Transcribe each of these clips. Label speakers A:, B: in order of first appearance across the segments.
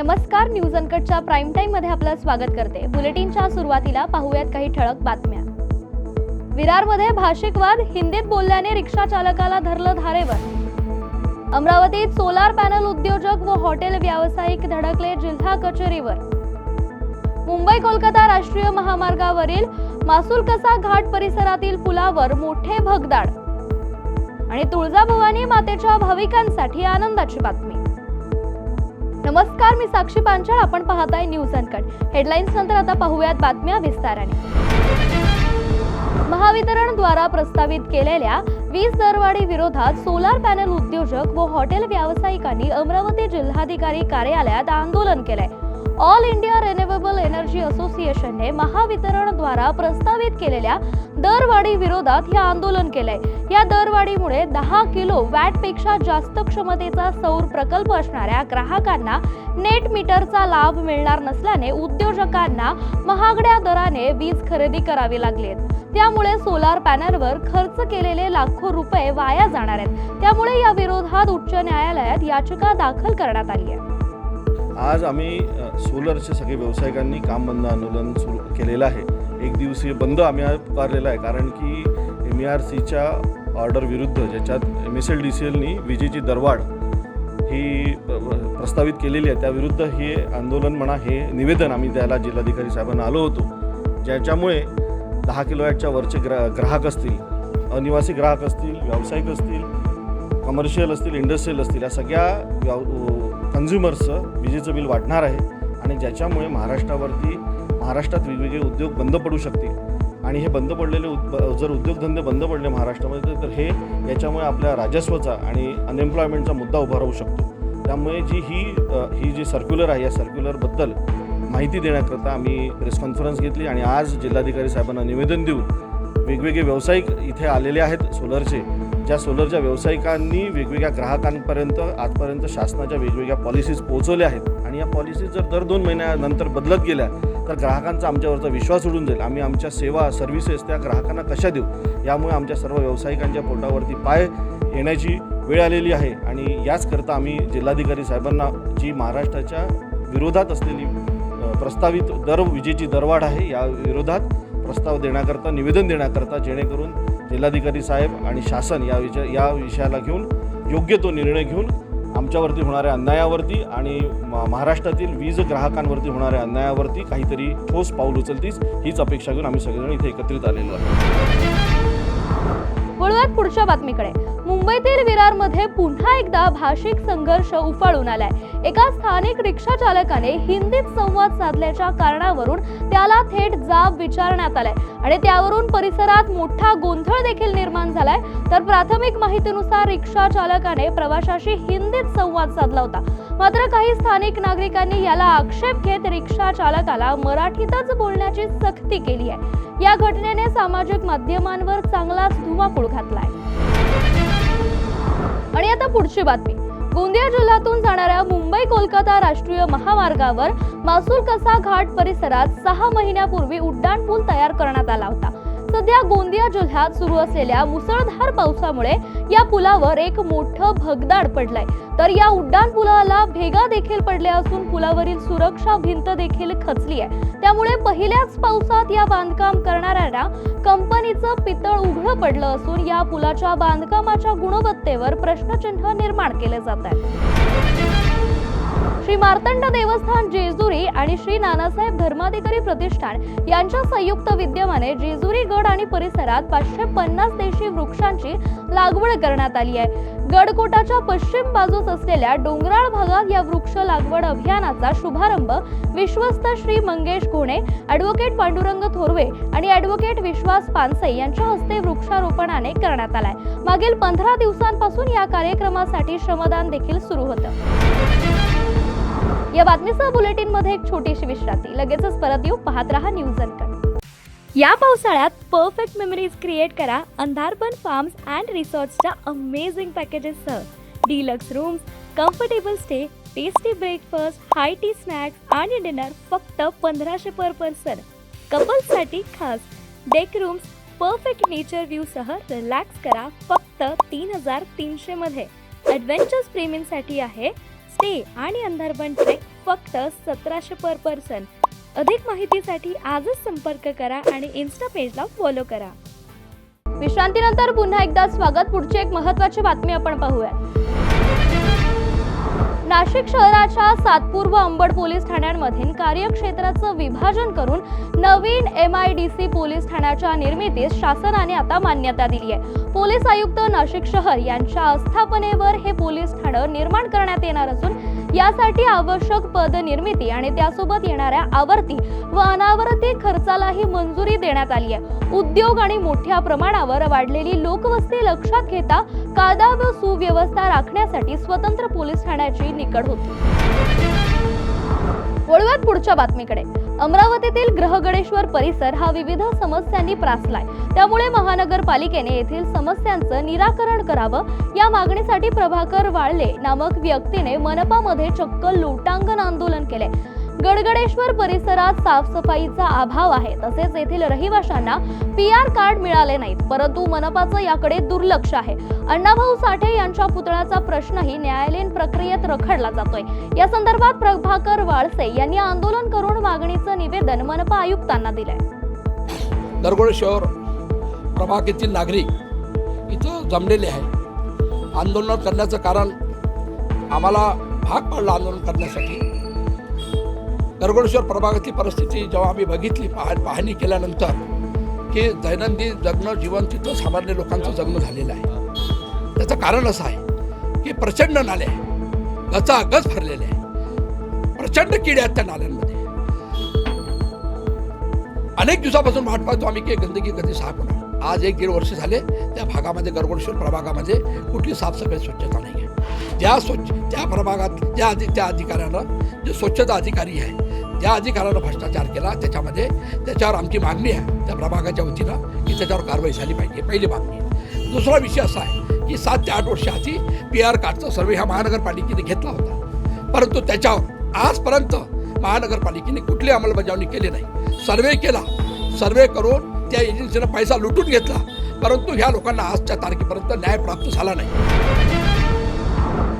A: नमस्कार news अनकटच्या prime टाईममध्ये आपलं स्वागत करते. बुलेटिनच्या सुरुवातीला पाहूयात काही ठळक बातम्या. विरारमध्ये भाषिक वाद हिंदीत बोलल्याने रिक्षा चालकाला धरलं धारेवर. अमरावतीत सोलार पॅनल उद्योजक व हॉटेल व्यावसायिक धडकले जिल्हा कचेरीवर. मुंबई कोलकाता राष्ट्रीय महामार्गावरील मासुलकसा घाट परिसरातील पुलावर मोठे भगदाड. आणि तुळजाभवानी मातेच्या भाविकांसाठी आनंदाची बातमी. नमस्कार मी साक्षी पांचाळ. आपण पाहताय न्यूज अनकट. हेडलाईन्स नंतर आता पाहूयात बातम्या विस्ताराने. महावितरण द्वारा प्रस्तावित केलेल्या वीज दरवाढी विरोधात सोलार पॅनल उद्योजक व हॉटेल व्यावसायिकांनी अमरावती जिल्हाधिकारी कार्यालयात आंदोलन केलंय. ऑल इंडिया रिन्युएबल एनर्जी असोसिएशनने महावितरण द्वारा प्रस्तावित केलेल्या दरवाढी विरोधात हे आंदोलन केलंय. या दरवाढीमुळे दहा किलो वॅटपेक्षा जास्त क्षमतेचा सौर प्रकल्प असणाऱ्या ग्राहकांना नेट मीटरचा लाभ मिळणार नसल्याने उद्योजकांना महागड्या दराने वीज खरेदी करावी लागली त्यामुळे सोलार पॅनलवर खर्च केलेले लाखो रुपये वाया जाणार आहेत. त्यामुळे या विरोधात उच्च न्यायालयात याचिका दाखल करण्यात आली आहे.
B: आज आम्ही सोलरचे सगळे व्यावसायिकांनी काम बंद आंदोलन सुरू केलेलं आहे. एक दिवसीय बंद आम्ही आज पुकारलेला आहे. कारण की एम ई आर सीच्या ऑर्डर विरुद्ध ज्याच्यात M S L D C एलनी विजेची दरवाढ ही प्रस्तावित केलेली आहे त्याविरुद्ध हे आंदोलन म्हणा हे निवेदन आम्ही द्यायला जिल्हाधिकारी साहेबांना आलो होतो. ज्याच्यामुळे दहा किलोवॅटच्या वरचे ग्रा ग्राहक असतील अनिवासी ग्राहक असतील व्यावसायिक असतील कमर्शियल असतील इंडस्ट्रियल असतील या सगळ्या व्याव कन्झ्युमर्सचं विजेचं बिल वाढणार आहे आणि ज्याच्यामुळे महाराष्ट्रावरती महाराष्ट्रात वेगवेगळे उद्योग बंद पडू शकतील. आणि हे बंद पडलेले उद जर उद्योगधंदे बंद पडले महाराष्ट्रामध्ये तर हे याच्यामुळे आपल्या राजस्वाचा आणि अनएम्प्लॉयमेंटचा मुद्दा उभा राहू शकतो. त्यामुळे जी ही ही जी सर्क्युलर आहे या सर्क्युलरबद्दल माहिती देण्याकरता आम्ही प्रेस कॉन्फरन्स घेतली आणि आज जिल्हाधिकारी साहेबांना निवेदन देऊन वेगवेगळे व्यावसायिक इथे आलेले आहेत सोलरचे ज्या सोलरच्या व्यावसायिकांनी वेगवेगळ्या ग्राहकांपर्यंत आजपर्यंत शासनाच्या वेगवेगळ्या पॉलिसीज पोहोचवल्या आहेत आणि या पॉलिसीज जर दर दोन महिन्यानंतर बदलत गेल्या तर ग्राहकांचा आमच्यावरचा विश्वास उडून जाईल. आम्ही आमच्या सेवा सर्व्हिसेस त्या ग्राहकांना कशा देऊ? यामुळे आमच्या सर्व व्यावसायिकांच्या पोटावरती पाय येण्याची वेळ आलेली आहे आणि याचकरता आम्ही जिल्हाधिकारी साहेबांना जी महाराष्ट्राच्या विरोधात असलेली प्रस्तावित दर विजेची दरवाढ आहे या विरोधात प्रस्ताव देण्याकरता निवेदन देण्याकरता जेणेकरून जिल्हाधिकारी साहेब आणि शासन या विषय या विषयाला घेऊन योग्य तो निर्णय घेऊन आमच्यावरती होणाऱ्या अन्यायावरती आणि म- महाराष्ट्रातील वीज ग्राहकांवरती होणाऱ्या अन्यायावरती काहीतरी ठोस पाऊल उचलतीच हीच अपेक्षा घेऊन आम्ही सगळेजण इथे एकत्रित आलेलो
A: आहोत. पुढच्या बातमीकडे. मुंबईतील विरारमध्ये पुन्हा एकदा भाषिक संघर्ष उफाळून आलाय. एका स्थानिक रिक्षा चालकाने हिंदीत संवाद साधल्याच्या कारणावरून त्याला थेट जाब विचारण्यात आलाय आणि त्यावरून परिसरात मोठा गोंधळ देखील निर्माण झालाय. तर प्राथमिक माहितीनुसार रिक्षा चालकाने प्रवाशाशी हिंदीत संवाद साधला होता. मात्र काही स्थानिक नागरिकांनी याला आक्षेप घेत रिक्षा चालकाला मराठीतच बोलण्याची सक्ती केली आहे. या घटनेने सामाजिक माध्यमांवर चांगलाच धुमाकूळ घातलाय. आणि आता पुढची बातमी. गोंदिया जिल्ह्यातून जाणाऱ्या मुंबई कोलकाता राष्ट्रीय महामार्गावर मासूल कसा घाट परिसरात सहा महिन्यापूर्वी उड्डाणपूल तयार करण्यात आला होता. सध्या गोंदिया जिल्ह्यात सुरू असलेल्या मुसळधार पावसामुळे या पुलावर एक मोठं भगदाड पडलंय. तर या उड्डाण पुलाला भेगा देखील पडल्या असून पुलावरील सुरक्षा भिंत देखील खचली आहे त्यामुळे पहिल्याच पावसात या बांधकाम करणाऱ्यांना कंपनीचं पितळ उघडं पडलं असून या पुलाच्या बांधकामाच्या गुणवत्तेवर प्रश्नचिन्ह निर्माण केले जात आहे श्री मार्तंड देवस्थान जेजुरी आणि श्री नानासाहेब धर्माधिकारी प्रतिष्ठान यांच्या संयुक्त विद्यमाने जेजुरी गड आणि परिसरात पाचशे पन्नास देशी वृक्षांची लागवड करण्यात आली आहे. गडकोटाच्या पश्चिम बाजूस असलेल्या डोंगराळ भागात या वृक्ष लागवड अभियानाचा शुभारंभ विश्वस्त श्री मंगेश घोणे ॲडव्होकेट पांडुरंग थोरवे आणि ॲडव्होकेट विश्वास पानसे यांच्या हस्ते वृक्षारोपणाने करण्यात आलाय. मागील पंधरा दिवसांपासून या कार्यक्रमासाठी श्रमदान देखील सुरू होतं. या बातमीसह बुलेटिनमध्ये एक छोटीशी विश्रांती. लगेचच परत येऊ पाहत रहा न्यूज अनकट या पावसाळ्यात परफेक्ट मेमरीज क्रिएट करा अंधारबन फार्म्स अँड रिसॉर्ट्सच्या amazing पॅकेजेससह deluxe rooms comfortable stay tasty breakfast high tea snacks आणि डिनर फक्त पंधराशे पर पर्सन कपल्ससाठी खास. डेक रूम्स परफेक्ट नेचर व्ह्यूसह रिलॅक्स करा फक्त तीन हजार तीनशेमध्ये ॲडव्हेंचर्स प्रेमींसाठी आहे स्टे आणि अंधारबन ट्रेक फक्त सतराशे पर पर्सन. अधिक माहितीसाठी आजच संपर्क करा आणि इन्स्टा पेजला फॉलो करा. विश्रांतीनंतर पुन्हा एकदा स्वागत. पुढची एक महत्वाची बातमी आपण पाहूया नाशिक शहराच्या सातपूर व अंबड पोलीस ठाण्यांमधील कार्यक्षेत्राचं विभाजन करून नवीन M I D C police ठाण्याच्या निर्मितीस शासनाने आता मान्यता दिली आहे पोलीस आयुक्त नाशिक शहर यांच्या आस्थापनेवर हे पोलीस ठाणं निर्माण करण्यात येणार असून यासाठी आवश्यक पद निर्मिती आणि त्यासोबत येणाऱ्या आवर्ती व अनावर्ती खर्चालाही मंजुरी देण्यात आली आहे. उद्योग आणि मोठ्या प्रमाणावर वाढलेली लोकवस्ती लक्षात घेता कायदा व सुव्यवस्था राखण्यासाठी स्वतंत्र पोलीस ठाण्याची निकड होती. वळूयात पुढच्या बातमीकडे. अमरावतीतील ग्रहगणेश्वर परिसर हा विविध समस्यांनी प्रासलाय त्यामुळे महानगरपालिकेने येथील समस्यांचं निराकरण करावं. या मागणीसाठी प्रभाकर वाळले नामक व्यक्तीने मनपामध्ये चक्क लोटांगण आंदोलन केले गडगडेश्वर परिसरात साफसफाईचा अभाव आहे. तसेच येथील रहिवाशांना पी आर कार्ड मिळाले नाहीत. परंतु मनपाचं याकडे दुर्लक्ष आहे. अण्णाभाऊ साठे यांच्या पुतळ्याचा प्रश्नही न्यायालयीन प्रक्रियेत रखडला जातोय. या संदर्भात प्रभाकर वाळसे यांनी आंदोलन करून मागणीचं निवेदन मनपा आयुक्तांना दिलंय.
C: दरगोड प्रभागातील नागरिक इथं जमलेले आहे आंदोलन करण्याचं कारण आम्हाला भाग पडला आंदोलन करण्यासाठी. दरगोडेश्वर प्रभागातली परिस्थिती जेव्हा आम्ही बघितली पाह पाहणी केल्यानंतर की दैनंदिन जगणं जीवन तिथं सामान्य लोकांचं जगणं झालेलं आहे. त्याचं कारण असं आहे की प्रचंड नाले आहे गचागच भरलेले आहे प्रचंड किडे आहेत त्या नाल्यांमध्ये. अनेक दिवसापासून वाट पाहतो आम्ही की गंदगी कधी साफ होणार. आज एक दीड वर्ष झाले त्या भागामध्ये गरगोडेश्वर प्रभागामध्ये कुठली साफसफाई स्वच्छता नाही आहे ज्या स्वच्छ त्या प्रभागात ज्या अधि त्या अधिकाऱ्यानं जे स्वच्छता अधिकारी आहे ज्या अधिकाऱ्यानं भ्रष्टाचार केला. त्याच्यामध्ये त्याच्यावर आमची मागणी आहे त्या प्रभागाच्या वतीनं की त्याच्यावर कारवाई झाली पाहिजे. पहिली मागणी दुसरा विषय असा आहे की सात ते आठ वर्ष आधी पी आर कार्डचा सर्वे ह्या महानगरपालिकेने घेतला होता. परंतु त्याच्यावर आजपर्यंत महानगरपालिकेने कुठली अंमलबजावणी केली नाही. सर्वे केला. सर्वे करून त्या एजन्सीनं पैसा लुटून घेतला. परंतु ह्या लोकांना आजच्या तारखेपर्यंत न्याय प्राप्त झाला नाही.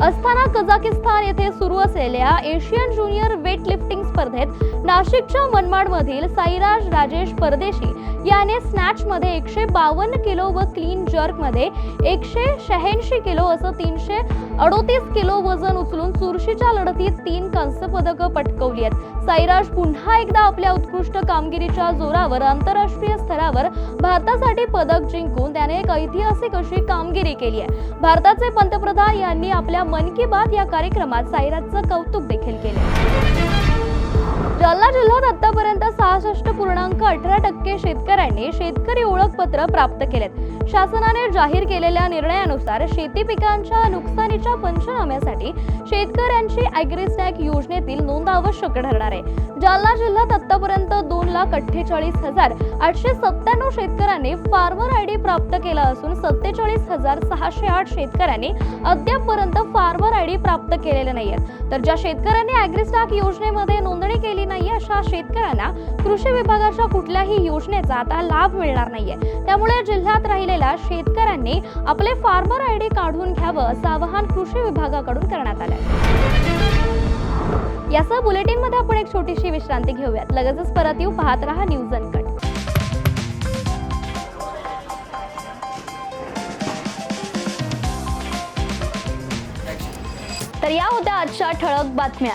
A: अस्थाना कझाकिस्तान येथे सुरू असलेल्या एशियन ज्युनियर वेट लिफ्टिंग स्पर्धेत नाशिकच्या मनमाडमधील साईराज राजेश परदेशी याने स्नॅचमध्ये एकशे बावन्न किलो व क्लीन जर्कमध्ये एकशे शहाऐंशी किलो असं तीनशे अडोतीस किलो वजन उचलून चुरशीच्या लढतीत तीन कांस्य पदकं पटकवली आहेत. साईराज पुन्हा एकदा आपल्या उत्कृष्ट कामगिरीच्या जोरावर आंतरराष्ट्रीय स्तरावर भारतासाठी पदक जिंकून त्याने एक ऐतिहासिक अशी कामगिरी केली आहे. भारताचे पंतप्रधान यांनी आपल्या मन की बात या कार्यक्रमात साईराजचं कौतुक देखील केले. जालना जिल्ह्यात आतापर्यंत सहासष्ट पूर्णांक अठरा टक्के शेतकऱ्यांनी शेतकरी ओळखपत्र प्राप्त केलेत. शासनाने जाहीर केलेल्या निर्णयानुसार शेती पिकांच्या नुकसानीच्या पंचनाम्यासाठी शेतकऱ्यांची अॅग्रिस्टॅक योजनेतील नोंद आवश्यक ठरणार आहे. जालना जिल्ह्यात आतापर्यंत दोन लाख अठ्ठेचाळीस हजार आठशे सत्त्याण्णव शेतकऱ्यांनी फार्मर आय डी प्राप्त केला असून सत्तेचाळीस हजार सहाशे आठ शेतकऱ्यांनी अद्यापपर्यंत फार्मर आय डी प्राप्त केलेले नाहीयेत. तर ज्या शेतकऱ्यांनी अॅग्रिस्टॅक योजनेमध्ये नोंदणी केली नाहीये अशा शेतकऱ्यांना कृषी विभागाच्या कुठल्याही योजनेचा आता लाभ मिळणार नाहीये. त्यामुळे जिल्ह्यात राहिलेल्या शेतकऱ्यांनी आपले फार्मर आय डी काढून घ्यावं असं आवाहन कृषी विभागाकडून करण्यात आलं यासह बुलेटिनमध्ये आपण एक छोटीशी विश्रांती घेऊयात. लगेचच परत येऊ. पाहत राहा न्यूज अनकट. तर या होत्या आजच्या ठळक बातम्या.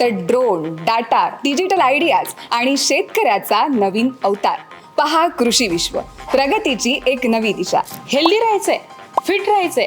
D: तर ड्रोन डाटा डिजिटल आयडियाज आणि शेतकऱ्याचा नवीन अवतार. पहा कृषी विश्व. प्रगतीची एक नवी दिशा.
E: हेल्दी राहायचंय फिट राहायचंय.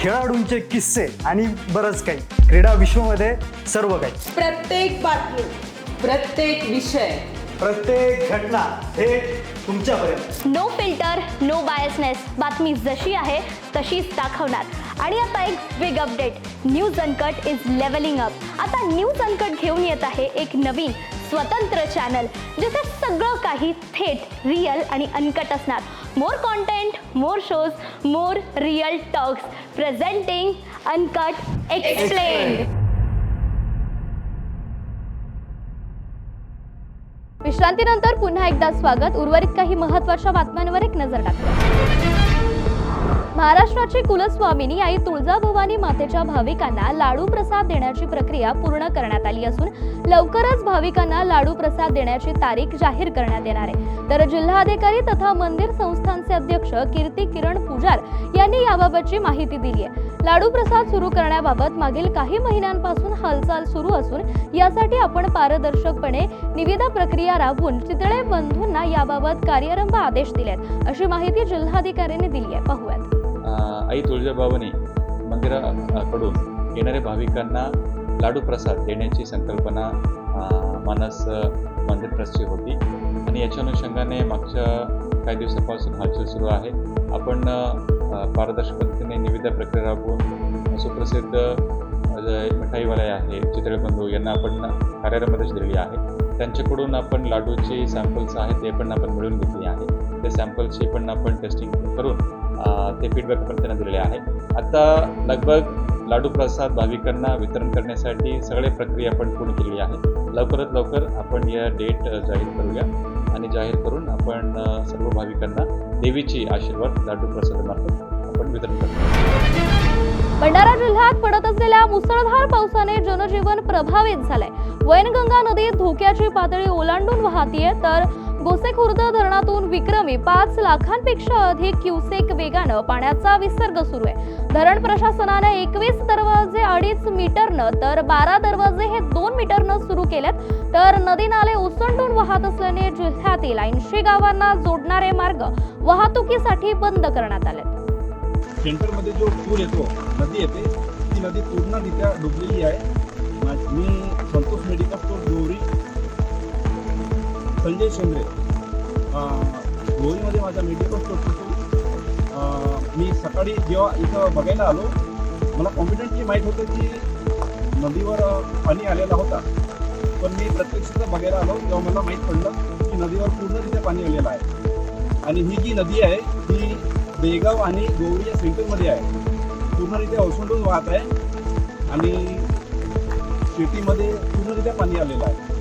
F: खेळाडूंचे किस्से आणि बरंच काही. क्रीडा विश्वमध्ये सर्व काही.
E: प्रत्येक बातमी प्रत्येक विषय.
F: प्रत्येक घटना थेट तुमच्यापर्यंत.
A: नो फिल्टर नो बायसनेस बातमी जशी आहे तशीच दाखवणार. आणि आता एक big update news uncut is levelling up आता न्यूज अनकट घेऊन येत आहे एक नवीन स्वतंत्र चॅनल जिथे सगळं काही थेट रिअल आणि अनकट असणार. More content more shows more real talks presenting uncut explain विश्रांतीनंतर पुन्हा एकदा स्वागत. उर्वरित काही महत्त्वाच्या बातम्यांवर एक नजर टाकूया. महाराष्ट्राची कुलस्वामिनी आई तुळजाभवानी मातेच्या भाविकांना लाडू प्रसाद देण्याची प्रक्रिया पूर्ण करण्यात आली असून लवकरच भाविकांना लाडू प्रसाद देण्याची तारीख जाहीर करण्यात येणार आहे. तर जिल्हाधिकारी तथा मंदिर संस्थांचे अध्यक्ष कीर्ती किरण पुजार यांनी याबाबतची माहिती दिली आहे. लाडू प्रसाद सुरू करण्याबाबत मागील काही महिन्यांपासून हालचाल सुरू असून यासाठी आपण पारदर्शकपणे निविदा प्रक्रिया राबवून चितळे बंधूंना याबाबत कार्यरंभ आदेश दिलेत. अशी माहिती जिल्हाधिकाऱ्यांनी दिली आहे. पाहूयात.
G: आई तुळजाभवानी मंदिराकडून येणाऱ्या भाविकांना लाडू प्रसाद देण्याची संकल्पना मानस मंदिर ट्रस्टची होती. आणि याच्या अनुषंगाने मागच्या काही दिवसापासून हालचाल सुरू आहे. आपण पारदर्शक पद्धतीने निविदा प्रक्रिया राबवून सुप्रसिद्ध मिठाईवाले आहे चित्रबंधू यांना आपण कार्यालयामध्येच दिलेली आहे. त्यांच्याकडून आपण लाडूचे सॅम्पल्स आहेत ते पण आपण मिळून घेतली आहे. त्या सॅम्पल्सची पण आपण टेस्टिंग करून ते फीडबॅक पण त्यांना दिलेले आहे आता लगभग लाडू प्रसाद भाविकांना वितरण करण्यासाठी सगळे प्रक्रिया आपण पूर्ण केलेली आहे. लवकरात लवकर आपण या डेट जाहीर करूया आणि जाहीर करून आपण सर्व भाविकांना देवीची आशीर्वाद लाडू प्रसादामार्फत आपण वितरण करू
A: भंडारा जिल्ह्यात पडत असलेल्या मुसळधार पावसाने जनजीवन प्रभावित झालंय. वैनगंगा नदी धोक्याची पातळी ओलांडून वाहतीये तर गोसेखुर्द धरणातून विक्रमी पाच लाखांपेक्षा अधिक क्युसेक वेगानं पाण्याचा विसर्ग सुरू आहे. धरण प्रशासनाने एकवीस दरवाजे अडीच मीटरनं तर बारा दरवाजे हे दोन मीटरनं सुरू केलेत. तर नदी नाले ओसंडून वाहत असल्याने जिल्ह्यातील ऐंशी गावांना जोडणारे मार्ग वाहतुकीसाठी बंद करण्यात आले
H: सेंटरमध्ये जो पूर येतो नदी येते ती नदी पूर्णरित्या डुबलेली आहे. मी संतोष मेडिकल स्टोर संजय शेंद्रे अं, माझा मीटिंग असतो होतो. मी सकाळी जेव्हा इथं बघायला आलो मला कॉन्फिडंटली माहीत होतं की नदीवर पाणी आलेला होता. पण मी प्रत्यक्ष बघायला आलो तेव्हा मला माहीत पडलं की नदीवर पूर्णरित्या पाणी आलेलं आहे. आणि ही जी नदी आहे ती बेगाव आणि गोवरी या सेंटरमध्ये आहे. पूर्णरित्या ओसंडून वाहत आहे आणि शेतीमध्ये पूर्णरित्या पाणी आलेलं आहे.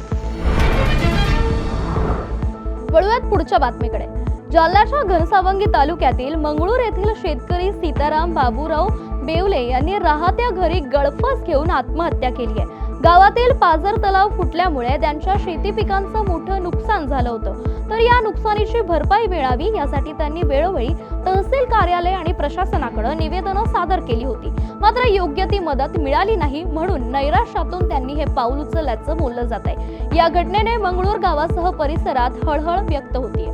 A: वळूयात पुढच्या बातमीकडे. जालन्याच्या घनसावंगी तालुक्यातील मंगळूर येथील शेतकरी सीताराम बाबूराव बेवले यांनी राहत्या घरी गळफस घेऊन आत्महत्या केली आहे. गावातील पाझर तलाव फुटल्यामुळे त्यांच्या शेती पिकांचं मोठं नुकसान झालं होतं. तर या नुकसानीची भरपाई मिळावी यासाठी त्यांनी वेळोवेळी तहसील कार्यालय आणि प्रशासनाकडे निवेदनं सादर केली होती. मात्र योग्य ती मदत मिळाली नाही म्हणून नैराश्यातून त्यांनी हे पाऊल उचलल्याचं बोललं जात आहे या घटनेने मंगळूर गावासह परिसरात हळहळ व्यक्त होतीये.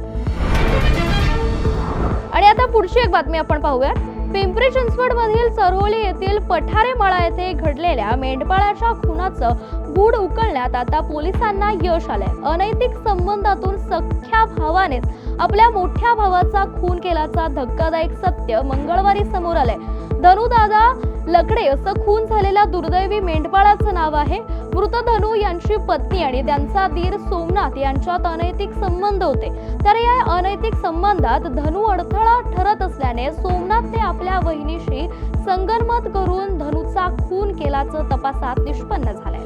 A: आणि आता पुढची एक बातमी आपण पाहूयात. पिंपरी चिंचवड मधील चरोली येथील पठारे मळा येथे घडलेल्या मेंढपाळाच्या खुनाचं गूढ उकळण्यात आता पोलिसांना यश आलंय. अनैतिक संबंधातून सख्या भावानेच आपल्या मोठ्या भावाचा खून केल्याचा धक्कादायक सत्य मंगळवारी समोर आलंय. धनुदादा लकडे असं खून झालेल्या दुर्दैवी मेंढपाळाचं नाव आहे. मृत धनु यांची पत्नी आणि त्यांचा दीर सोमनाथ यांच्यात अनैतिक संबंध होते. तर या अनैतिक संबंधात धनु अडथळा ठरत असल्याने सोमनाथने आपल्या वहिनीशी संगनमत करून धनुचा खून केल्याचं तपासात निष्पन्न झालंय.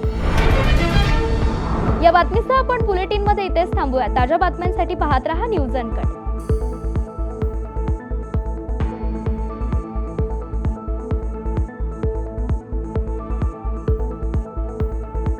A: या बातमीसह आपण बुलेटिनमध्ये इथेच थांबूया ताज्या बातम्यांसाठी पाहत रहा न्यूज अनकट.